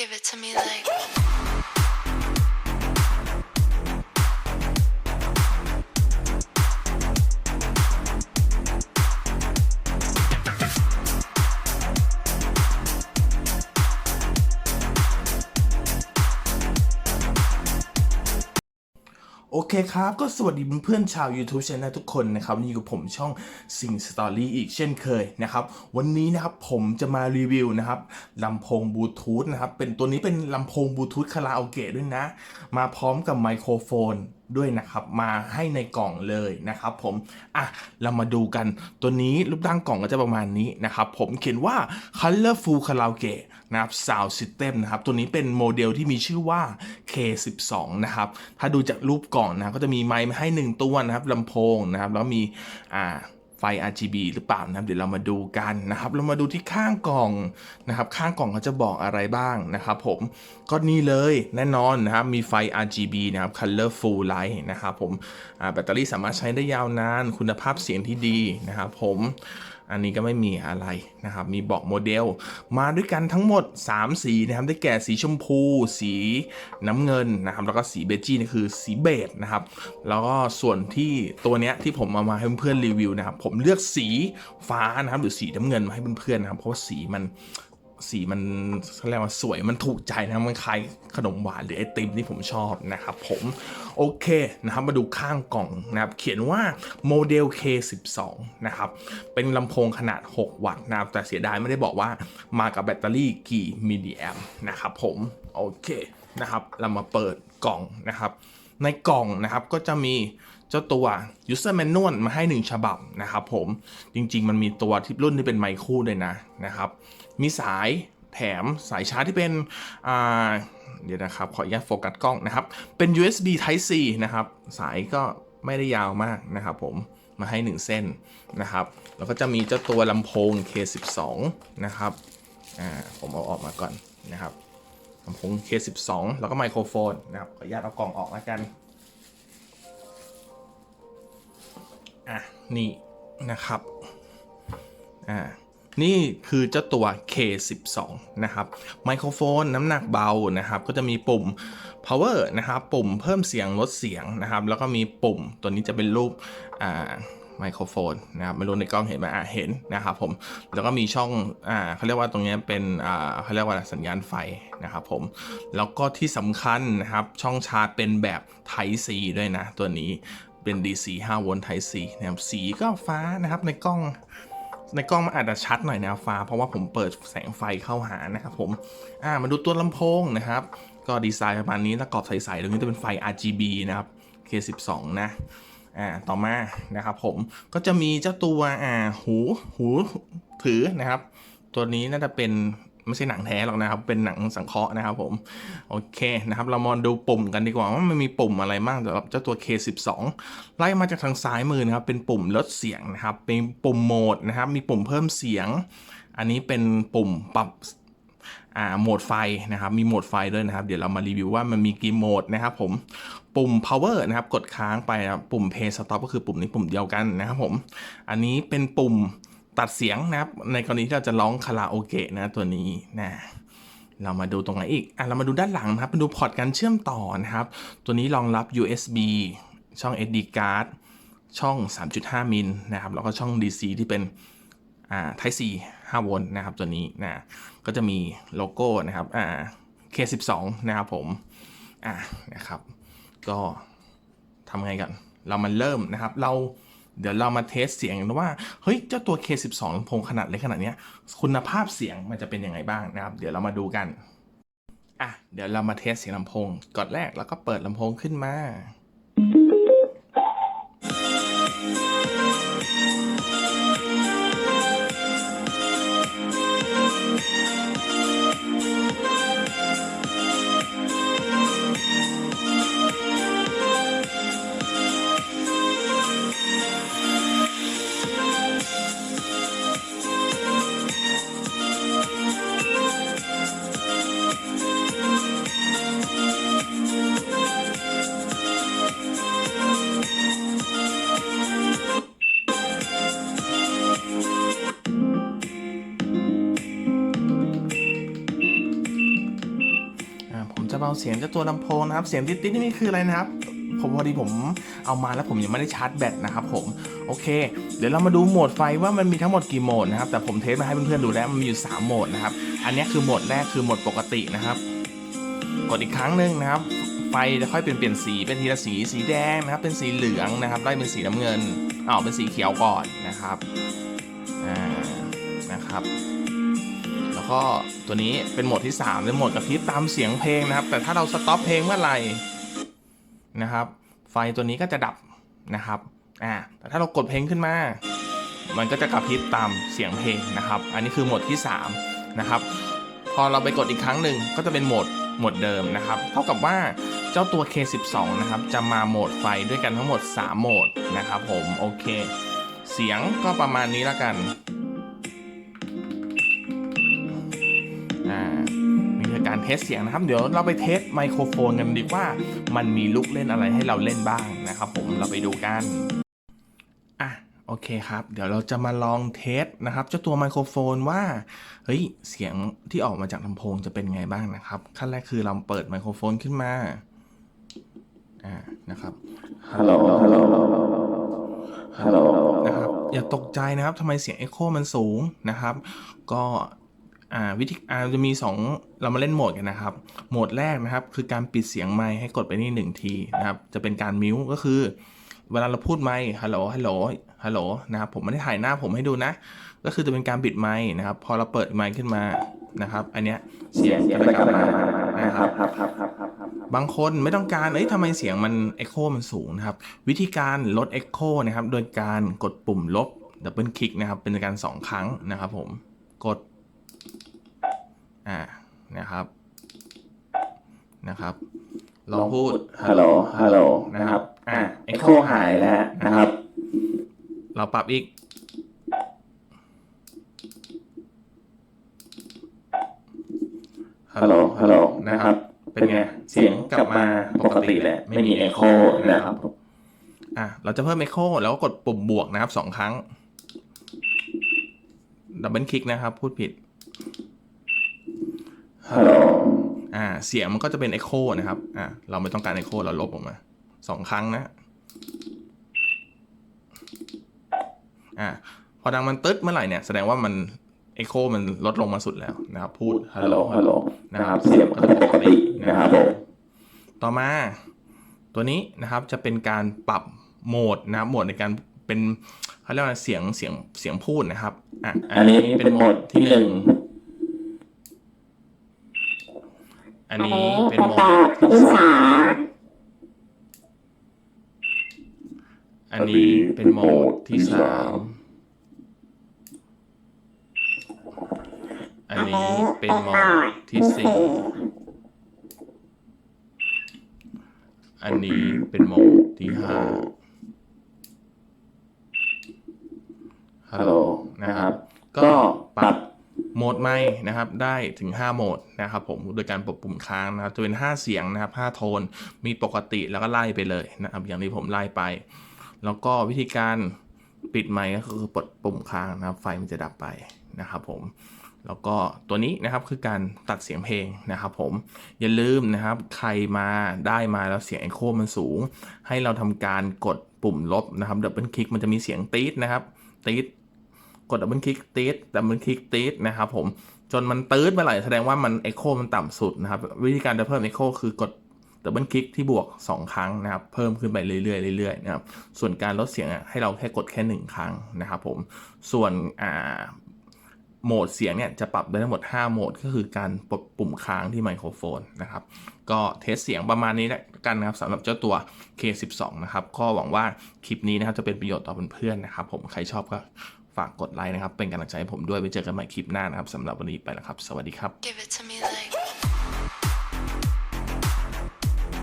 Give it to me like. โอเคครับ ก็สวัสดีเพื่อนๆชาว YouTube Channel ทุกคนนะครับวันนี่อยู่กับผมช่องสิงสตอรี่อีกเช่นเคยนะครับ วันนี้นะครับผมจะมารีวิวนะครับลำโพงบลูทูธนะครับ เป็นตัวนี้เป็นลำโพงบลูทูธคาราโอเกะด้วยนะ มาพร้อมกับไมโครโฟน ด้วยนะครับ มาให้ในกล่องเลยนะครับผมอะเรามาดูกันตัวนี้รูปร่างกล่องก็จะประมาณนี้นะครับ ผมเขียนว่า Colorful Karaoke นะครับ Sound System นะครับ ตัวนี้เป็นโมเดลที่มีชื่อว่า K12 นะครับ ถ้าดูจากรูปกล่องนะก็จะมีไมค์มาให้ 1 ตัวนะครับลำโพงนะครับ แล้วมีอ่า ไฟ RGB หรือเปล่านะครับเดี๋ยวเรามาดูกันนะครับเรามาดูที่ข้างกล่องนะครับข้างกล่องเขาจะบอกอะไรบ้างนะครับผมก็นี่เลยแน่นอนนะครับมีไฟ RGB นะครับ Colorful Light นะครับผมแบตเตอรี่สามารถใช้ได้ยาวนานคุณภาพเสียงที่ดีนะครับผม อันนี้ก็ไม่มีอะไรนะครับ มีบอกโมเดลมาด้วยกันทั้งหมด 3 สีนะครับ ได้แก่สีชมพู สีน้ำเงินนะครับ แล้วก็สีเบจี้นี่คือสีเบจนะครับ แล้วก็ส่วนที่ตัวเนี้ยที่ผมเอามาให้เพื่อนๆรีวิวนะครับ ผมเลือกสีฟ้านะครับหรือสีน้ำเงินมาให้เพื่อนๆนะครับ เพราะว่าสีมัน สีมันเรียกว่าสวยมันถูกใจนะมันคล้ายขนมหวานหรือไอติมที่ผมชอบนะครับผมโอเคนะครับมาดูข้างกล่องนะครับเขียนว่าโมเดล K12 นะครับเป็นลำโพงขนาด 6 วัตต์นะครับแต่เสียดายไม่ได้บอกว่ามากับแบตเตอรี่กี่มิลลิแอมนะครับผมโอเคนะครับเรามาเปิดกล่องนะครับ ในกล่องนะครับก็จะมีเจ้าตัว user manual มาให้ 1 ฉบับนะครับผมจริงๆ มันมีตัวที่รุ่นที่เป็นไมค์คู่ด้วยนะนะครับ มีสายแถมสายชาร์จที่เป็นอ่าเดี๋ยวนะครับ ขออนุญาตโฟกัสกล้องนะครับ เป็น USB Type C นะครับ สายก็ไม่ได้ยาวมากนะครับผมมาให้ 1 เส้นนะครับ แล้วก็จะมีเจ้าตัวลำโพง K12 นะครับ อ่า ผมเอาออกมาก่อนนะครับำโพง K12 แล้วก็ไมโครโฟนนะครับ ขออนุญาตเอากล่องออกแล้วกัน อะ นี่นะครับ อ่า นี่คือเจ้าตัว K12 นะครับ ไมโครโฟนน้ำหนักเบานะครับ ก็จะมีปุ่ม power นะครับ ปุ่มเพิ่มเสียงลดเสียงนะครับ แล้วก็มีปุ่มตัวนี้จะเป็นรูป อ่า ไมโครโฟนนะครับไม่รู้ในกล้องเห็นไหมอะเห็นนะครับผมแล้วก็มีช่องอ่าเขาเรียกว่าตรงนี้เป็นอ่าเขาเรียกว่าสัญญาณไฟนะครับผมแล้วก็ที่สำคัญนะครับช่องชาร์จเป็นแบบ Type C ด้วยนะ ตัวนี้เป็น DC 5โวลต์ Type C นะครับสีก็ฟ้านะครับในกล้องในกล้องมันอาจจะชัดหน่อยนะฟ้า เพราะว่าผมเปิดแสงไฟเข้าหานะครับผม อ่ามาดูตัวลำโพงนะครับ ก็ดีไซน์ประมาณนี้ แล้วกรอบใสๆตรงนี้จะเป็นไฟ RGB นะครับ K12 นะ อ่าต่อมานะครับผมก็จะมีเจ้าตัวอ่าหูหูถือนะครับ ตัวนี้น่าจะเป็นไม่ใช่หนังแท้หรอกนะครับ เป็นหนังสังเคราะห์นะครับผมโอเคนะครับ เรามาดูปุ่มกันดีกว่าว่ามันมีปุ่มอะไรบ้างสำหรับเจ้าตัว K12 ไล่มาจากทางซ้ายมือนะครับ เป็นปุ่มลดเสียงนะครับ เป็นปุ่มโหมดนะครับ มีปุ่มเพิ่มเสียง อันนี้เป็นปุ่มปรับอ่าโหมดไฟนะครับ มีโหมดไฟด้วยนะครับ เดี๋ยวเรามารีวิวว่ามันมีกี่โหมดนะครับผม ปุ่ม power นะครับ กดค้างไปนะครับปุ่ม play stop ก็คือปุ่มนี้ปุ่มเดียวกันนะครับผม อันนี้เป็นปุ่มตัดเสียงนะครับ ในกรณีที่เราจะร้องคาราโอเกะนะตัวนี้นะเรามาดูตรงไหนอีก อะ เรามาดูด้านหลังนะครับ มาดูพอร์ตการเชื่อมต่อนะครับ ตัวนี้รองรับ USB ช่อง SD card ช่อง 3.5 มิลนะครับ แล้วก็ช่อง DC ที่เป็น อ่า Type C 5 โวลต์นะครับ ตัวนี้นะ ก็จะมีโลโก้นะครับ อ่า K12 นะครับผม อ่านะครับ ก็ทำไงกัน เรามาเริ่มนะครับ เราเดี๋ยวเรามาเทสเสียงกันว่า เฮ้ย เจ้าตัว K12 ลำโพงขนาดเล็กขนาดนี้คุณภาพเสียงมันจะเป็นยังไงบ้างนะครับ เดี๋ยวเรามาดูกัน อะ เดี๋ยวเรามาเทสเสียงลำโพงก่อนแรกแล้วก็เปิดลำโพงขึ้นมา เบาเสียงจ้าตัวลำโพงนะครับ เสียงติ๊ดๆนี่คืออะไรนะครับ ผมพอดีผมเอามาแล้วผมยังไม่ได้ชาร์จแบตนะครับผม โอเค เดี๋ยวเรามาดูโหมดไฟว่ามันมีทั้งหมดกี่โหมดนะครับ แต่ผมเทสมาให้เพื่อนๆดูแล้วมันมีอยู่ 3 โหมดนะครับ อันนี้คือโหมดแรกคือโหมดปกตินะครับ กดอีกครั้งหนึ่งนะครับ ไฟจะค่อยเปลี่ยนเปลี่ยนสีเป็นทีละสีสีแดงนะครับ เป็นสีเหลืองนะครับไล่เป็นสีน้ำเงินอ๋อเป็นสีเขียวก่อนนะครับ อ่า นะครับ ก็ตัวนี้เป็นโหมดที่3เป็นโหมดกระพริบตามเสียงเพลงนะครับ แต่ถ้าเราสต็อปเพลงเมื่อไหร่นะครับ ไฟตัวนี้ก็จะดับนะครับอ่าแต่ถ้าเรากดเพลงขึ้นมา มันก็จะกระพริบตามเสียงเพลงนะครับ อันนี้คือโหมดที่3นะครับพอเราไปกดอีกครั้งหนึ่งก็จะเป็นโหมดโหมดเดิมนะครับ เท่ากับว่าเจ้าตัว K12 นะครับจะมาโหมดไฟด้วยกันทั้งหมด 3 โหมดนะครับผมโอเค เสียงก็ประมาณนี้แล้วกัน อ่านี่คือการเทสเสียงนะครับ เดี๋ยวเราไปเทสไมโครโฟนกันดีกว่า มันมีลูกเล่นอะไรให้เราเล่นบ้างนะครับ ผมเราไปดูกันอะโอเคครับ เดี๋ยวเราจะมาลองเทสนะครับเจ้าตัวไมโครโฟนว่า เฮ้ย เสียงที่ออกมาจากลำโพงจะเป็นไงบ้างนะครับ ขั้นแรกคือเราเปิดไมโครโฟนขึ้นมา อ่า นะครับ ฮัลโหล ฮัลโหล ฮัลโหล นะครับ อย่าตกใจนะครับทำไมเสียงเอ็โคมันสูงนะครับ ก็ อ่าวิธีอ่าจะมี 2 เรามาเล่นโหมดกันนะครับ โหมดแรกนะครับ คือการปิดเสียงไมค์ให้กดไปนี่หนึ่งทีนะครับ จะเป็นการมิวก็คือ เวลาเราพูดไมค์ฮัลโหลฮัลโหลฮัลโหลนะครับผมไม่ได้ถ่ายหน้าผมให้ดูนะ ก็คือจะเป็นการปิดไมค์นะครับ พอเราเปิดไมค์ขึ้นมานะครับ อันเนี้ยเสียงจะไม่กลับมานะครับบางคนไม่ต้องการ เอ้ยทำไมเสียงมันเอ็โคมันสูงนะครับ วิธีการลดเอ็โคนะครับ โดยการกดปุ่มลบดับเบิลคลิกนะครับ เป็นการสองครั้งนะครับผม กด อ่านะครับนะครับลองพูดฮัลโหลฮัลโหลนะครับอะเอ็โคหายแล้วนะครับ เราปรับอีก ฮัลโหลฮัลโหลนะครับ เป็นไง เสียงกลับมาปกติแหละ ไม่มีเอ็โคนะครับอะเราจะเพิ่มเอ็โคแล้วก็กดปุ่มบวกนะครับสองครั้งดับเบิลคลิกนะครับ พูดผิด ฮัลโหลอ่า เสียงมันก็จะเป็น Echo นะครับ อ่า เราไม่ต้องการ Echo เราลบออกมาสองครั้งนะ อ่า พอดังมันตึ๊ดเมื่อไหร่เนี่ย แสดงว่ามัน Echo มันลดลงมาสุดแล้วนะครับ พูดฮัลโหลฮัลโหลนะครับ เสียงก็ปกตินะครับผมต่อมา ตัวนี้นะครับจะเป็นการปรับโหมดนะครับโหมดในการเป็นเขาเรียกว่าเสียงเสียงเสียงพูดนะครับอะอันนี้เป็นโหมดที่หนึ่ง อันนี้เป็นโหมดที่สามอันนี้เป็นโหมดที่สามอันนี้เป็นโหมดที่สี่อันนี้เป็นโหมดที่ห้าฮัลโหลนะครับก็ปรับโหม ดไม่นะครับได้ถึง 5 โหมดนะครับผมโดยการปรับปุ่มค้างนะครับจะเป็น 5 เสียงนะครับ5โทนมีปกติแล้วก็ไล่ไปเลยนะครับอย่างที่ผมไล่ไป แล้วก็วิธีการปิดไมค์ก็คือปลดปุ่มค้างนะครับ ไฟมันจะดับไปนะครับผมแล้วก็ตัวนี้นะครับคือการตัดเสียงเพลงนะครับผมอย่าลืมนะครับ ใครมาได้มาแล้วเสียง Echo มันสูง ให้เราทำการกดปุ่มลบนะครับดับเบิลคลิกมันจะมีเสียงตีดนะครับตีด กดดับเบิลคลิกตีดดับเบิลคลิกตีดนะครับผมจนมันตืดเมื่อไหร่แสดงว่ามัน Echo มันต่ำสุดนะครับ วิธีการจะเพิ่ม Echo คือกดดับเบิลคลิกที่บวก 2 ครั้งนะครับ เพิ่มขึ้นไปเรื่อยๆเรื่อยๆนะครับส่วนการลดเสียงให้เราแค่กดแค่ 1 ครั้งนะครับผมส่วนอ่าโหมดเสียงเนี่ยจะปรับได้ทั้งหมด 5 โหมด ก็คือการปลดปุ่มค้างที่ไมโครโฟนนะครับ ก็เทสเสียงประมาณนี้แล้วกันนะครับสำหรับเจ้าตัว K12 นะครับ ก็หวังว่าคลิปนี้นะครับจะเป็นประโยชน์ต่อเพื่อนๆนะครับ ผมใครชอบก็ ฝากกดไลค์นะครับ เป็นกำลังใจให้ผมด้วยไว้เจอกันใหม่คลิปหน้านะครับสำหรับวันนี้ไปแล้วครับ สวัสดีครับ